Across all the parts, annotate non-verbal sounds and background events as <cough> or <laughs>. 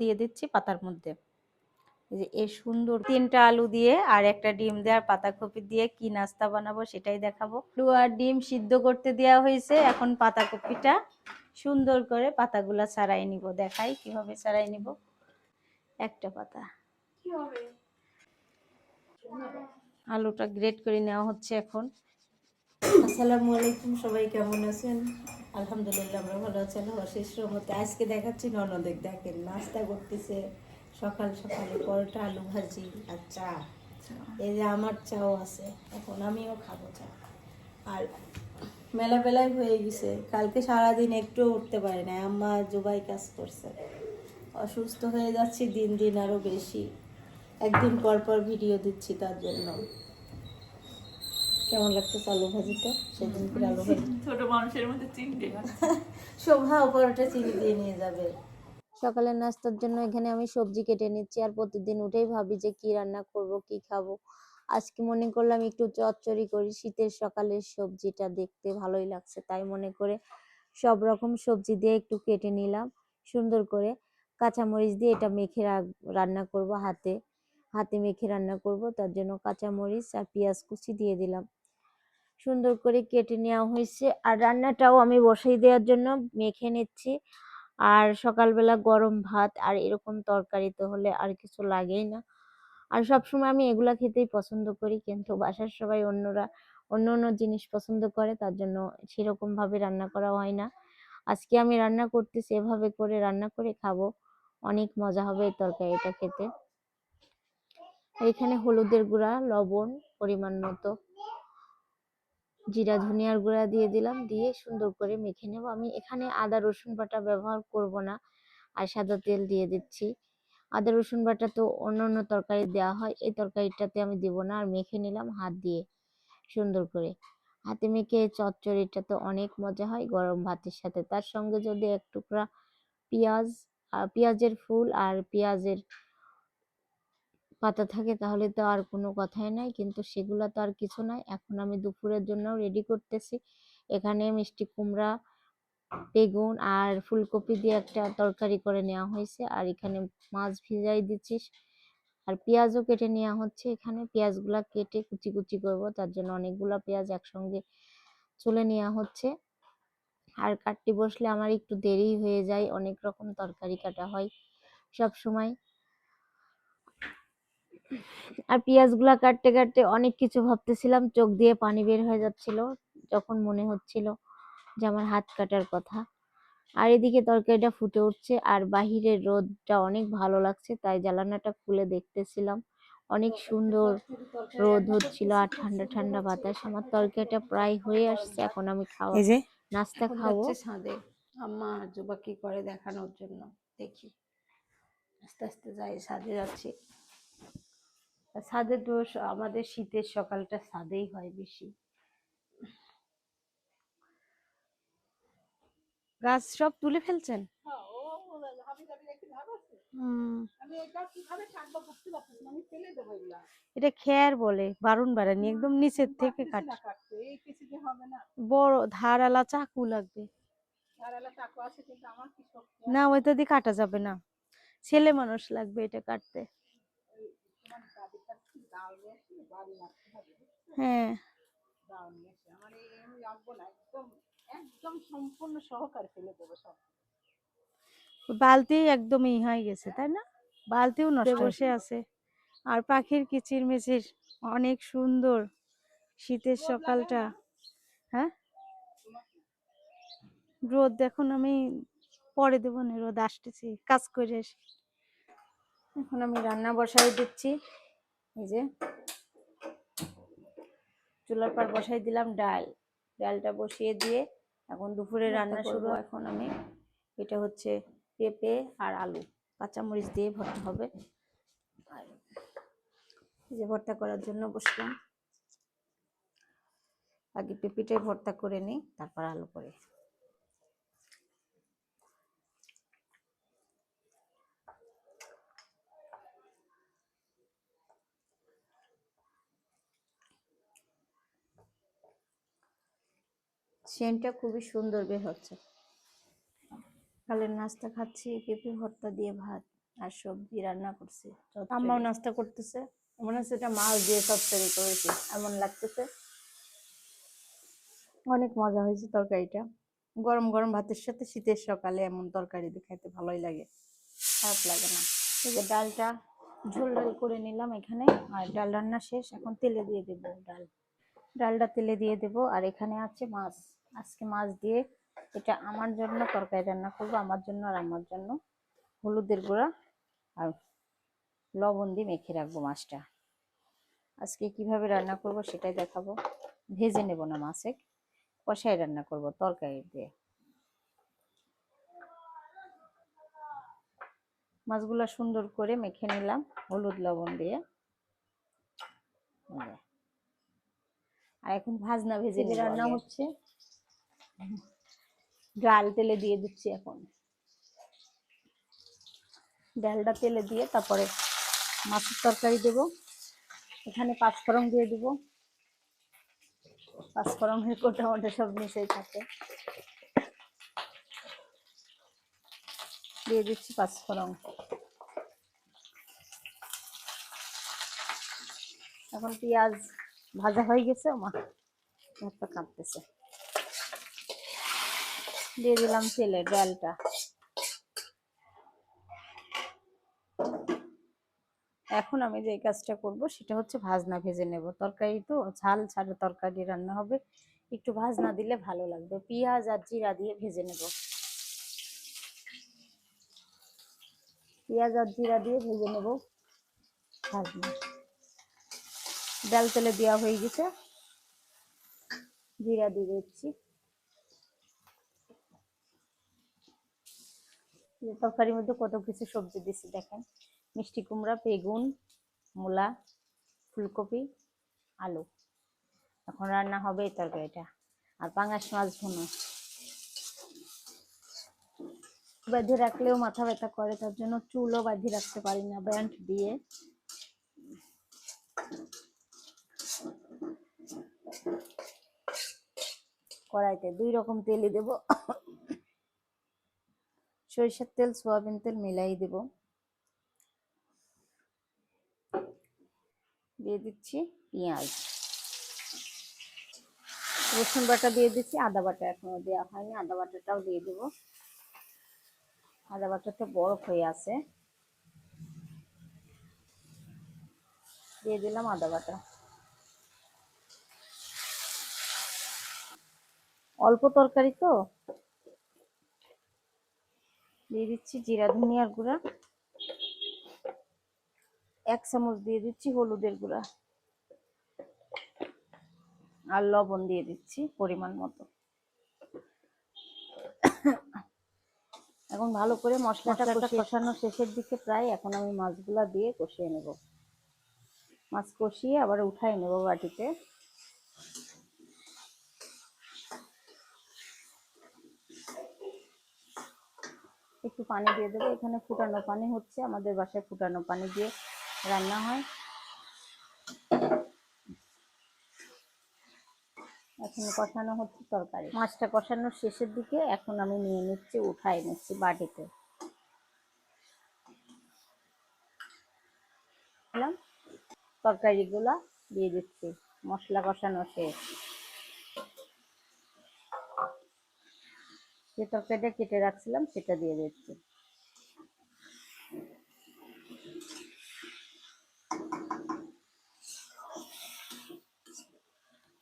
দিয়ে দিচ্ছি পাতার মধ্যে। যে এই সুন্দর তিনটা আলু দিয়ে আর একটা ডিম দেওয়ার পাতাকপি দিয়ে কি নাস্তা বানাবো সেটাই দেখাবো। আলু আর ডিম সিদ্ধ করতে দেওয়া হয়েছে এখন পাতাকপিটা সুন্দর করে পাতাগুলা ছাড়াই নিব। দেখাই কীভাবে ছাড়াই নিব। একটা পাতা। আলুটা গ্রেট করে নেওয়া হচ্ছে এখন। আসসালামু আলাইকুম সবাই কেমন আছেন? আলহামদুলিল্লাহ, আমরা ভালো আছি, আল্লাহ অশেষ রহমতে। আজকে দেখাচ্ছি ননদেক দেখেন, নাস্তা করতেছে, সকাল সকালে পরোটা, আলু ভাজি আর চা। এই যে আমার চাও আছে, এখন আমিও খাব চা। আর মেলা বেলায় হয়ে গেছে, কালকে সারাদিন একটু উঠতে পারি না আম্মা জুবাই কাজ করছে। অসুস্থ হয়ে যাচ্ছি, দিন দিন আরও বেশি। একদিন পর পর ভিডিও দিচ্ছি তার জন্য। কেমন লাগতো আলু ভাজিটা সেদিন করে আলু ভাজি? <laughs> ছোট মানুষের মধ্যে চিনতে <laughs> শোভা পরোটা চিনি দিয়ে নিয়ে যাবে। সকালের নাস্তার জন্য এখানে আমি সবজি কেটে নিচ্ছি আর প্রতিদিন উঠেই ভাবি যে কি রান্না করব কি খাব। আজকে মনে করলাম একটু চচ্চড়ি করি শীতের সকালের সবজিটা দেখতে ভালোই লাগছে তাই মনে করে সব রকম সবজি দিয়ে একটু কেটে নিলাম সুন্দর করে। কাঁচামরিচ দিয়ে এটা মেখে রাখ- রান্না করব হাতে। হাতে মেখে রান্না করব, তার জন্য কাঁচামরিচ আর পেঁয়াজ কুচি দিয়ে দিলাম। সুন্দর করে কেটে নেওয়া হয়েছে। আর রান্নাটাও আমি বসাই দেওয়ার জন্য মেখে নিচ্ছি। আর সকালবেলা গরম ভাত আর এরকম তরকারি তো হলে আর কিছু লাগেই না। আর সবসময় আমি এগুলা খেতেই পছন্দ করি, কিন্তু বাসার সবাই অন্যরা, অন্য অন্য জিনিস পছন্দ করে, তার জন্য সেরকম ভাবে রান্না করা হয় না। আজকে আমি রান্না করতেছি, এভাবে করে রান্না করে খাব। অনেক মজা হবে এই তরকারিটা খেতে। এখানে হলুদের গুঁড়া, লবণ, পরিমাণ মতো। জিরা, ধনিয়ার গুঁড়া দিয়ে দিলাম, দিয়ে সুন্দর করে মেখে নেব। আমি এখানে আদা, রসুন বাটা ব্যবহার করব না, আর সাদা তেল দিয়ে দিচ্ছি। আদা, রসুন বাটা তো অন্য অন্য তরকারি দেওয়া হয়, এই তরকারিটাতে আমি দিব না, আর মেখে নিলাম হাত দিয়ে সুন্দর করে। হাতে মেখে চচ্চড়িটা তো অনেক মজা হয়, গরম ভাতের সাথে। তার সঙ্গে যদি এক টুকরা পেঁয়াজ আর পেঁয়াজের ফুল আর পেঁয়াজের পাতা থাকে তাহলে তো আর কোনো কথাই নাই। কিন্তু সেগুলো তো আর কিছু নাই। এখন আমি দুপুরের জন্য রেডি করতেছি। এখানে মিষ্টি কুমড়া, বেগুন আর ফুলকপি দিয়ে একটা তরকারি করে নেওয়া হয়েছে। আর এখানে মাছ ভিজাই দিচ্ছি। আর পেঁয়াজও কেটে নেওয়া হচ্ছে এখানে। পেঁয়াজগুলা কেটে কুচি কুচি করব। তার জন্য অনেকগুলা পেঁয়াজ একসঙ্গে চলে নেওয়া হচ্ছে। আর কাটতে বসলে আমার একটু দেরি হয়ে যায়। অনেক রকম তরকারি কাটা হয় সব সময়। আর পেঁয়াজগুলা কাটতে কাটতে অনেক কিছু ভাবতেছিলাম চোখ দিয়ে পানি বের হয়ে যাচ্ছিল যখন মনে হচ্ছিল যে আমার হাত কাটার কথা। আর এদিকে তরকারিটা ফুটে উঠছে আর বাহিরের রোদটা অনেক ভালো লাগছে তাই জ্বালানাটা খুলে দেখতেছিলাম। অনেক সুন্দর রোদ হচ্ছিল আর ঠান্ডা ঠান্ডা বাতাস। আমার তরকারিটা প্রায় হয়ে আসছে এখন আমি খাওয়া এই যে? নাস্তা খাব। ছাদে আম্মা জুবা কি করে দেখানোর জন্য দেখি। আস্তে আস্তে যাই ছাদে যাচ্ছি। ছাদে তো স- আমাদের শীতের সকালটা ছাদেই হয় বেশি। গাছ সব তুলে ফেলছেন? হুম। এটা খেয়ার বলে বারুন বাড়ানি একদম নিচের থেকে কাট বড় ধারালা চাকু লাগবে। না ওইটা দিয়ে কাটা যাবে না। ছেলে মানুষ লাগবে এটা কাটতে। হ্যাঁ। বালতি একদম ই হয়ে গেছে তাই না? বালতিও নষ্ট বসে আছে। আর পাখির কিচির মিচির অনেক সুন্দর শীতের সকালটা। হ্যাঁ? রোদ দেখুন আমি পরে দেবো না রোদ আসতেছি কাজ করে আসি। এখন আমি রান্না বসাই দিচ্ছি। এই যে চুলার পার বসাই দিলাম ডাল। ডালটা বসিয়ে দিয়ে এখন দুপুরে রান্না শুরু এখন আমি। এটা হচ্ছে পেঁপে আর আলু। কাঁচামরিচ দিয়ে ভর্তা হবে। আর এই যে ভর্তা করার জন্য বসলাম। আগে পেঁপেটাই ভর্তা করে নিই তারপর আলু করে। সেন্টটা খুবই সুন্দর বের হচ্ছে। সকালের নাস্তা খাচ্ছি পেঁপে ভর্তা দিয়ে ভাত আর সবজি রান্না করছি। আম্মাও নাস্তা করতেছে। মনে হচ্ছে এটা মাছ দিয়ে চচ্চড়ি করেছি। এমন লাগতেছে। অনেক মজা হয়েছে তরকারিটা। গরম গরম ভাতের সাথে শীতের সকালে এমন তরকারি দিয়ে খাইতে ভালোই লাগে। খারাপ লাগে না। এই যে ডালটা ঝোল ডাল করে নিলাম এখানে। আর ডাল রান্না শেষ। এখন তেলে দিয়ে দেবো ডাল। ডালটা তেলে দিয়ে দেবো। আর এখানে আছে মাছ। আজকে মাছ দিয়ে এটা আমার জন্য তরকারি রান্না করব আমার জন্য আর আমার জন্য। হলুদের গুঁড়া আর লবণ দিয়ে মেখে রাখব মাছটা। আজকে কীভাবে রান্না করব সেটাই দেখাবো। ভেজে নেব না মাছে কষাই রান্না করব তরকারি দিয়ে। মাছগুলো সুন্দর করে মেখে নিলাম হলুদ লবণ দিয়ে। আর এখন ভাজনা ভেজে রান্না হচ্ছে। ডাল তেলে দিয়ে দিচ্ছি এখন। ডালটা তেলে দিয়ে তারপরে মাছের তরকারি দেব। এখানে পাঁচফোড়ন দিয়ে দিব। পাঁচফোড়ন কোটা মোটা সব মিশে থাকে। দিয়ে দিচ্ছি পাঁচফোড়ন। এখন পেঁয়াজ ভাজা হয়ে গেছে মা হাতটা কাঁপতেছে। দিয়ে দিলাম তেলে, ডালটা। এখন আমি যে কাজটা করব, সেটা হচ্ছে ভাজনা ভেজে নেব। তরকারি তো, ঝাল ছাড়া তরকারি রান্না হবে। একটু ভাজনা দিলে ভালো লাগবে। পেঁয়াজ আর জিরা দিয়ে ভেজে নেব। পেঁয়াজ আর জিরা দিয়ে ভেজে নেব ভাজনা। ডাল তেলে দেওয়া হয়ে গেছে। জিরা দিয়ে দিচ্ছি এই যে তরকারির মধ্যে কত কিছু সবজি দিছি, দেখেন। মিষ্টি কুমড়া, বেগুন, মূলা, ফুলকপি, আলু। এখন রান্না হবে এই তরকারিটা। আর পাঙাশ মাছ ভুনো বেঁধে রাখলেও মাথা ব্যথা করে, তার জন্য চুলও বাঁধে রাখতে পারি না, ব্যান্ড দিয়ে। কড়াইতে দুই রকম তেলই দেব। সরিষার তেল, সোয়াবিন তেল মিলাই দেব। দিয়ে দিচ্ছি পেঁয়াজ। রসুন বাটা দিয়ে দিচ্ছি, আদা বাটা এখনও দেওয়া হয়নি, আদা বাটাটাও দিয়ে দেব। আদা বাটাটা বরফ হয়ে আছে। দিয়ে দিলাম আদা বাটা। অল্প তরকারি তো? দিয়ে দিচ্ছি জিরা ধনিয়ার গুঁড়া। এক চামচ দিয়ে দিচ্ছি হলুদের গুঁড়া। আর লবণ দিয়ে দিচ্ছি পরিমাণ মতো। এখন ভালো করে মশলাটা কষানো শেষের দিকে প্রায় এখন আমি মাছগুলা দিয়ে কষিয়ে নেব। মাছ কষিয়ে আবার উঠাই নেব বাটিতে। একটু পানি দিয়ে দেবো। এখানে ফুটানো পানি হচ্ছে, আমাদের বাসায় ফুটানো পানি দিয়ে রান্না হয়। এখন কষানো হচ্ছে তরকারি। মাছটা কষানোর শেষের দিকে এখন আমি নিয়ে নিচ্ছি উঠাই নিচ্ছি বাটিতে। তরকারিগুলা দিয়ে দিচ্ছি, মশলা কষানো শেষ। যে তরকারিটা কেটে রাখছিলাম সেটা দিয়ে দিচ্ছি।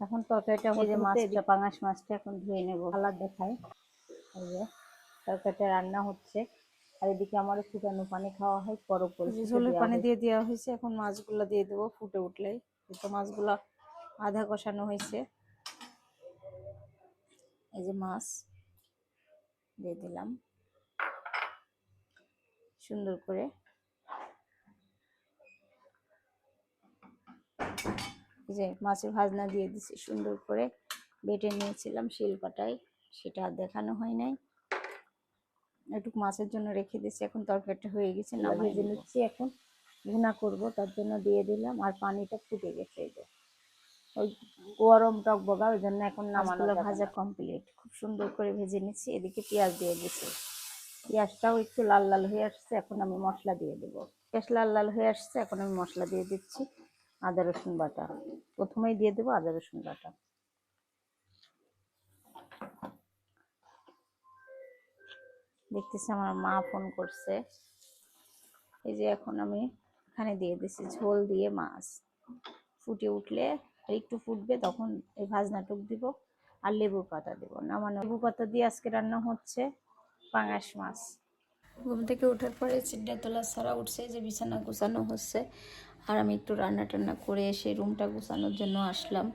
এখন তরকারিটা এই যে মাছটা পাঙাশ মাছটা এখন ধুয়ে নেব। কালার দেখায় এই যে তরকারিটা রান্না হচ্ছে। আর এদিকে আমার ফুটানো পানি খাওয়া হয় পরও ঝোলের পানি দিয়ে দেওয়া হয়েছে এখন মাছগুলো দিয়ে দেবো ফুটে উঠলেই। তো মাছগুলো আধা কষানো হয়েছে। এই যে মাছ। দিয়ে দিলাম। সুন্দর করে। যে মাছের ভাজনা দিয়ে দিছি সুন্দর করে বেটে নিয়েছিলাম শিলপাটায় সেটা আর দেখানো হয় নাই। একটু মাছের জন্য রেখে দিছি এখন তরকারিটা হয়ে গেছে না ভেজে নিচ্ছি এখন। ভুনা করব তার জন্য দিয়ে দিলাম আর পানিটা ফুটে গেছে এই যে। ওই গরম টক বগা ওই জন্য এখন নামানো ভাজা কমপ্লিট খুব সুন্দর করে ভেজে নিচ্ছি এদিকে পেঁয়াজ দিয়ে দিচ্ছি পেঁয়াজটাও একটু লাল লাল হয়ে আসছে এখন আমি মশলা দিয়ে দেবো। পেঁয়াজ লাল লাল হয়ে আসছে এখন আমি মশলা দিয়ে দিচ্ছি আদা রসুন বাটা। প্রথমেই দিয়ে দেবো আদা রসুন বাটা। দেখতেছি আমার মা ফোন করছে। এই যে এখন আমি এখানে দিয়ে দিচ্ছি ঝোল দিয়ে মাছ। ফুটে উঠলে আর একটু ফুটবে তখন এই ভাজনাটুক দিব আর লেবুর পাতা দিব। না মানে লেবু পাতা দিয়ে আজকে রান্না হচ্ছে পাঙাশ মাছ। ঘুম থেকে ওঠার পরে চিড্ডা তোলা সারা উঠছে যে বিছানা গুছানো হচ্ছে। আর আমি একটু রান্না টান্না করে এসে রুমটা গুছানোর জন্য আসলাম।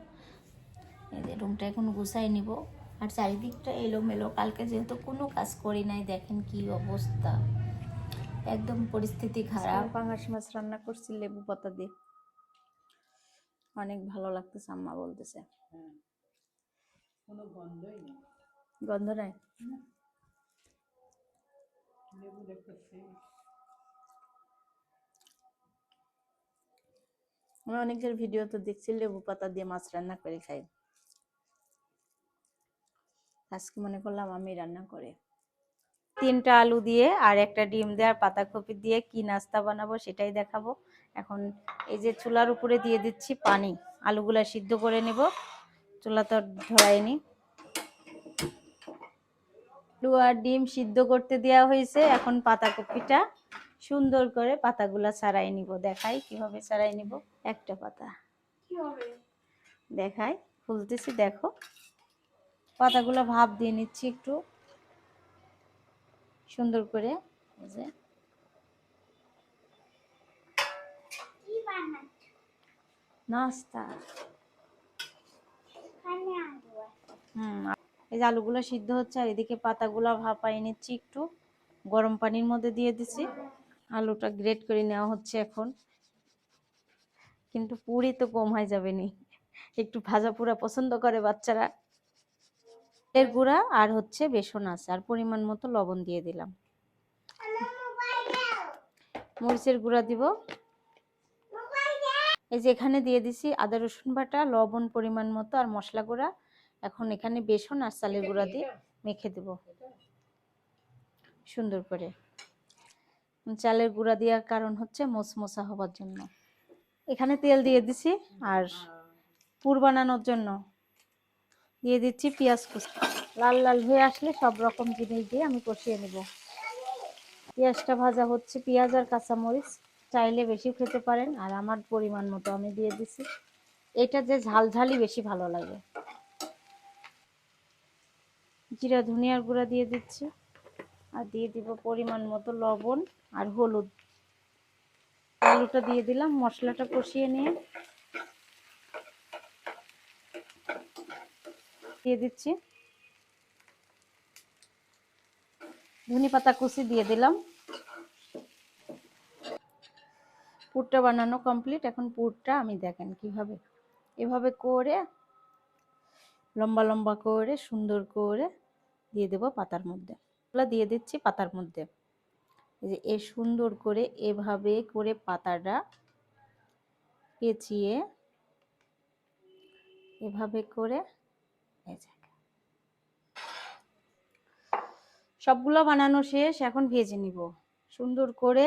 এই যে রুমটা এখন গুছাই নিব। আর চারিদিকটা এলোমেলো। কালকে যেহেতু কোনো কাজ করি নাই, দেখেন কি অবস্থা। একদম পরিস্থিতি খারাপ। পাঙাশ মাছ রান্না করছি, লেবু পাতা দিয়ে। অনেক ভালো লাগতেছে আম্মা বলতেছে। গন্ধ নাই? আমি অনেকের ভিডিও তো দেখছি লেবু পাতা দিয়ে মাছ রান্না করে খাই। আজকে মনে করলাম আমি রান্না করে। তিনটা আলু দিয়ে আর একটা ডিম দিয়ে আর পাতাকপি দিয়ে কি নাস্তা বানাবো সেটাই দেখাবো। এখন এই যে চুলার উপরে দিয়ে দিচ্ছি পানি। আলুগুলা সিদ্ধ করে নিব। চুলা তো ধরাইনি আলু আর ডিম সিদ্ধ করতে দেওয়া হয়েছে। এখন পাতাকপিটা সুন্দর করে পাতাগুলা ছাড়াই নিব। দেখাই কীভাবে ছাড়াই নিব। একটা পাতা। দেখাই। খুলতেছি দেখো। পাতাগুলো ভাপ দিয়ে নিচ্ছি একটু। সুন্দর করে। যে নাস্তা। হুম এই যে আলুগুলো সিদ্ধ হচ্ছে আর এদিকে পাতাগুলো ভাপাই নিচ্ছি একটু। গরম পানির মধ্যে দিয়ে দিছি। আলুটা গ্রেট করে নেওয়া হচ্ছে এখন। কিন্তু পুরি তো কম হয়ে যাবে নি। একটু ভাজা পুরা পছন্দ করে বাচ্চারা। এর গুঁড়া আর হচ্ছে বেসন আছে আর পরিমাণ মতো লবণ দিয়ে দিলাম। মরিচের গুঁড়া দিব। এই যে এখানে দিয়ে দিছি আদা, রসুন বাটা, লবণ পরিমাণ মতো আর মশলা গুঁড়া। এখন এখানে বেসন আর চালের গুঁড়া দিয়ে মেখে দেব। সুন্দর করে। চালের গুঁড়া দেওয়ার কারণ হচ্ছে মোচমোচা হবার জন্য। এখানে তেল দিয়ে দিছি আর পুর বানানোর জন্য দিয়ে দিচ্ছি পেঁয়াজ কুচি। লাল লাল হয়ে আসলে সব রকম জিনিস দিয়ে আমি কষিয়ে নেব। পেঁয়াজটা ভাজা হচ্ছে পেঁয়াজ আর কাঁচামরিচ। চাইলে বেশি খেতে পারেন, আর আমার পরিমাণ মতো আমি দিয়ে দিছি। এটা যে ঝাল ঝালই বেশি ভালো লাগে। জিরা, ধনিয়ার গুঁড়া দিয়ে দিচ্ছি, আর দিয়ে দিব পরিমাণ মতো লবণ আর হলুদ। আলুটা দিয়ে দিলাম, মশলাটা কষিয়ে নিয়ে। দিয়ে দিচ্ছি। ধনে পাতা কুচি দিয়ে দিলাম। পুরটা বানানো কমপ্লিট এখন পুরটা আমি দেখেন কীভাবে। এভাবে করে, লম্বা লম্বা করে, সুন্দর করে দিয়ে দেব পাতার মধ্যে। এগুলো দিয়ে দিচ্ছি পাতার মধ্যে। যে এ সুন্দর করে এভাবে করে পাতাটা পেঁচিয়ে এভাবে করে সবগুলো বানানো শেষ, এখন ভেজে নিব। সুন্দর করে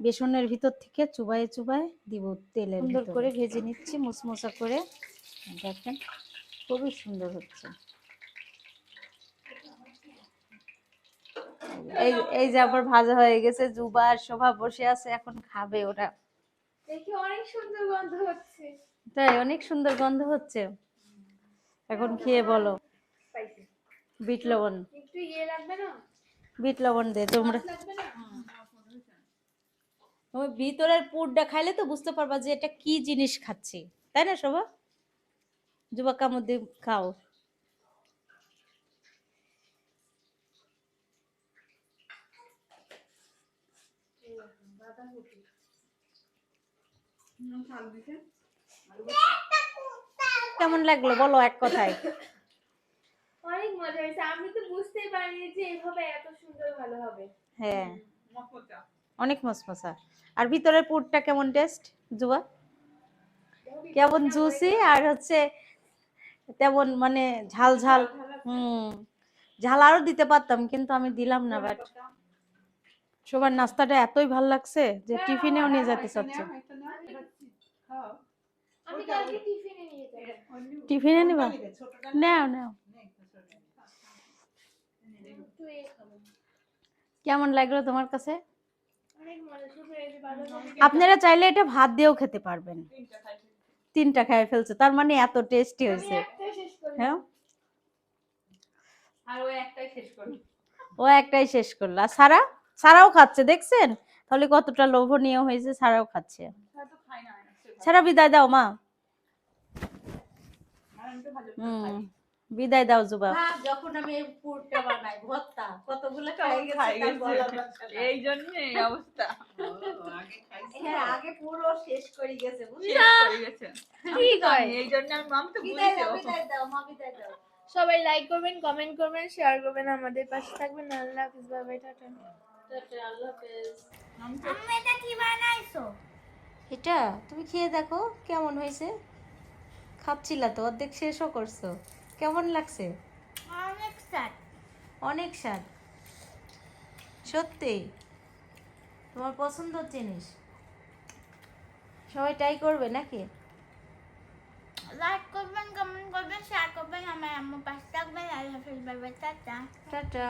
বেসনের ভিতর থেকে চুবায়ে চুবায়ে দিব তেলের সুন্দর করে ভেজে নিচ্ছি মুসমুসা করে। দেখেন খুবই সুন্দর হচ্ছে। এই এই যে আবার ভাজা হয়ে গেছে জুবা আর শোভা বসে আছে এখন খাবে ওরা। দেখি অনেক সুন্দর গন্ধ হচ্ছে। তাই অনেক সুন্দর গন্ধ হচ্ছে। এখন খেয়ে বলো। বিট লবণ। একটু ইয়ে লাগবে না? বিট লবণ দে তোমরা লাগবে না? তুমি ভিতরের পুরটা খাইলে তো বুঝতে পারবা যে এটা কি জিনিস খাচ্ছি। তাই না শোভা? যুবাকার মধ্যে খাও। কেমন লাগল বলো এক কথায়? অনেক মজা হয়েছে। আমি তো বুঝতেই পারিনি যে এভাবে এত সুন্দর ভালো হবে। হ্যাঁ। অনেক মসমসা আর ভিতরের পুরটা কেমন টেস্ট জুবা কেমন জুসি আর হচ্ছে তেমন মানে ঝাল ঝাল হুম ঝাল আরও দিতে পারতাম কিন্তু আমি দিলাম না বাট সবার নাস্তাটা এতই ভালো লাগছে যে টিফিনেও নিয়ে যেতে চাচ্ছে। টিফিনে নিয়ে যাব। টিফিনে নিবা? নাও নাও। কেমন লাগল তোমার কাছে? আপনারা চাইলে এটা ভাত দিয়েও খেতে পারবেন। তিনটা খেয়ে ফেলছে তার মানে এত টেস্টি হয়েছে। হ্যাঁ? ও একটাই শেষ করল। আর সারা সারাও খাচ্ছে দেখছেন? তাহলে কতটা লোভনীয় হয়েছে সারাও খাচ্ছে। সারা বিদায় দাও মা। হুম। বিদায় দাও জুবা যখন আমি এই পুরটা বানাই ভর্তা কতগুলো খাই এই জন্য এই অবস্থা। হ্যাঁ আগে পুরো শেষ করে গেছে শেষ করে গেছে। ঠিক হয়। এই জন্য আমি মাম তো বিদায় দাও বিদায় দাও মা বিদায় দাও। সবাই লাইক করবেন কমেন্ট করবেন শেয়ার করবেন আমাদের পাশে থাকবেন। আল্লাহ হাফিজ বাই বাই টাটা। টাটা, আল্লাহ হাফেজ। আমি তো এটা তুমি খেয়ে দেখো কেমন হয়েছে। খাচ্ছিলা তো অর্ধেক শেষও করছ। কেমন লাগছে? অনেক স্বাদ। অনেক স্বাদ। সত্যি? তোমার পছন্দ জিনিস? সবাই ট্রাই করবে নাকি? লাইক করবেন কমেন্ট করবেন শেয়ার করবেন আমার আম্মু পাশে থাকবেন আল্লাহ হাফিজ বাই টাটা। টাটা।